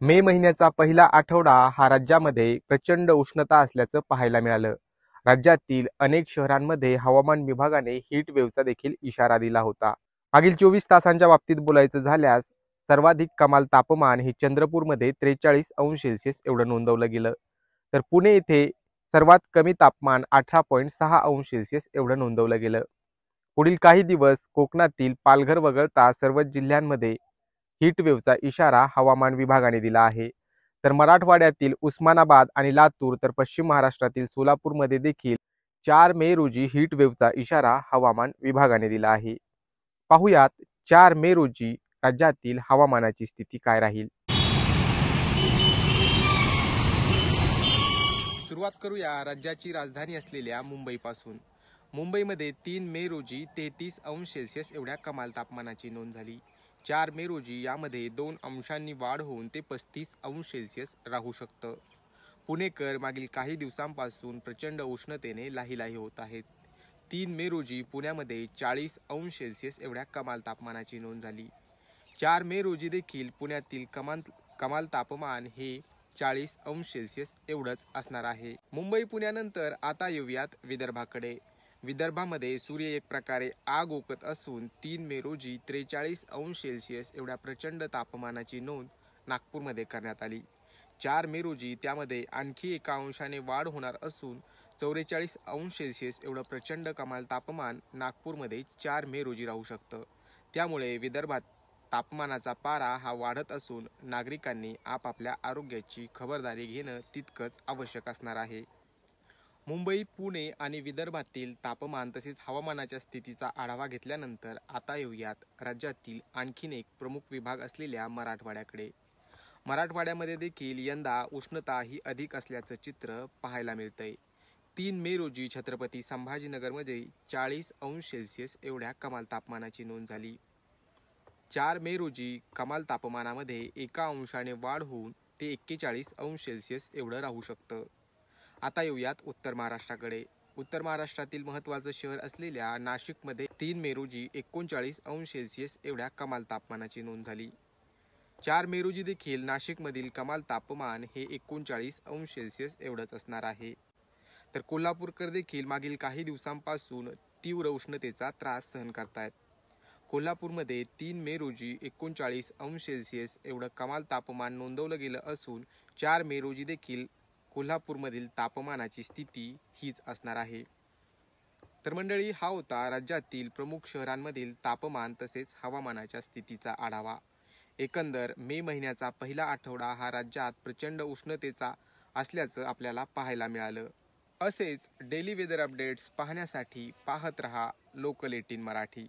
मे महिन्याचा पहिला आठवडा हा राज्यामध्ये प्रचंड उष्णता असल्याचं पाहायला मिळालं. राज्यातील अनेक शहरांमध्ये हवामान विभागाने हीट वेव्हचा देखील इशारा दिला होता. मागील चोवीस तासांच्या बाबतीत बोलायचं झाल्यास सर्वाधिक कमाल तापमान हे चंद्रपूरमध्ये त्रेचाळीस अंश सेल्सिअस एवढं नोंदवलं गेलं. तर पुणे येथे सर्वात कमी तापमान अठरा पॉईंट सहा अंश सेल्सिअस एवढं नोंदवलं गेलं. पुढील काही दिवस कोकणातील पालघर वगळता सर्वच जिल्ह्यांमध्ये वेव्हचा इशारा हवामान विभागाने दिला आहे. तर मराठवाड्यातील उस्मानाबाद आणि लातूर तर पश्चिम महाराष्ट्रातील सोलापूरमध्ये देखील चार मे रोजी हीट वेव्हचा इशारा हवामान विभागाने दिला आहे. पाहुयात चार मे रोजी राज्यातील हवामानाची स्थिती काय राहील? सुरुवात करूया राज्याची राजधानी असलेल्या मुंबईपासून. मुंबईमध्ये तीन मे रोजी तेहतीस अंश सेल्सिअस एवढ्या कमाल तापमानाची नोंद झाली. चार मे रोजी यामध्ये दोन अंशांनी वाढ होऊन ते पस्तीस अंश सेल्सिअस राहू शकतं. पुणेकर मागील काही दिवसांपासून प्रचंड उष्णतेने लाहीलाही होत आहेत. तीन मे रोजी पुण्यामध्ये चाळीस अंश सेल्सिअस एवढ्या कमाल तापमानाची नोंद झाली. चार मे रोजी देखील पुण्यातील कमाल कमाल तापमान हे चाळीस अंश सेल्सिअस एवढंच असणार आहे. मुंबई पुण्यानंतर आता येऊयात विदर्भाकडे. विदर्भामध्ये सूर्य एक प्रकारे आग ओकत असून तीन मे रोजी त्रेचाळीस अंश सेल्सिअस एवढ्या प्रचंड तापमानाची नोंद नागपूरमध्ये करण्यात आली. चार मे रोजी त्यामध्ये आणखी एका अंशाने वाढ होणार असून चौवेचाळीस अंश सेल्सिअस एवढं प्रचंड कमाल तापमान नागपूरमध्ये चार मे रोजी राहू शकतं. त्यामुळे विदर्भात तापमानाचा पारा हा वाढत असून नागरिकांनी आपापल्या आरोग्याची खबरदारी घेणं तितकंच आवश्यक असणार आहे. मुंबई पुणे आणि विदर्भातील तापमान तसेच हवामानाच्या स्थितीचा आढावा घेतल्यानंतर आता येऊयात राज्यातील आणखीन एक प्रमुख विभाग असलेल्या मराठवाड्याकडे. मराठवाड्यामध्ये देखील यंदा उष्णता ही अधिक असल्याचं चित्र पाहायला मिळतंय. तीन मे रोजी छत्रपती संभाजीनगरमध्ये चाळीस अंश सेल्सिअस एवढ्या कमाल तापमानाची नोंद झाली. चार मे रोजी कमाल तापमानामध्ये एका अंशाने वाढ होऊन ते एक्केचाळीस अंश सेल्सिअस एवढं राहू शकतं. आता येऊयात उत्तर महाराष्ट्राकडे. उत्तर महाराष्ट्रातील महत्त्वाचं शहर असलेल्या नाशिकमध्ये तीन मे रोजी एकोणचाळीस अंश सेल्सिअस एवढ्या कमाल तापमानाची नोंद झाली. चार मे रोजी देखील नाशिकमधील कमाल तापमान हे एकोणचाळीस अंश सेल्सिअस एवढंच असणार आहे. तर कोल्हापूरकर देखील मागील काही दिवसांपासून तीव्र उष्णतेचा त्रास सहन करतायत. कोल्हापूरमध्ये तीन मे रोजी एकोणचाळीस अंश सेल्सिअस एवढं कमाल तापमान नोंदवलं गेलं असून चार मे रोजी देखील कोल्हापूरमधील तापमानाची स्थिती हीच असणार आहे. तर मंडळी हा होता राज्यातील प्रमुख शहरांमधील तापमान तसेच हवामानाच्या स्थितीचा आढावा. एकंदर मे महिन्याचा पहिला आठवडा हा राज्यात प्रचंड उष्णतेचा असल्याचं आपल्याला पाहायला मिळालं. असेच डेली वेदर अपडेट्स पाहण्यासाठी पाहत रहा लोकल एटीन मराठी.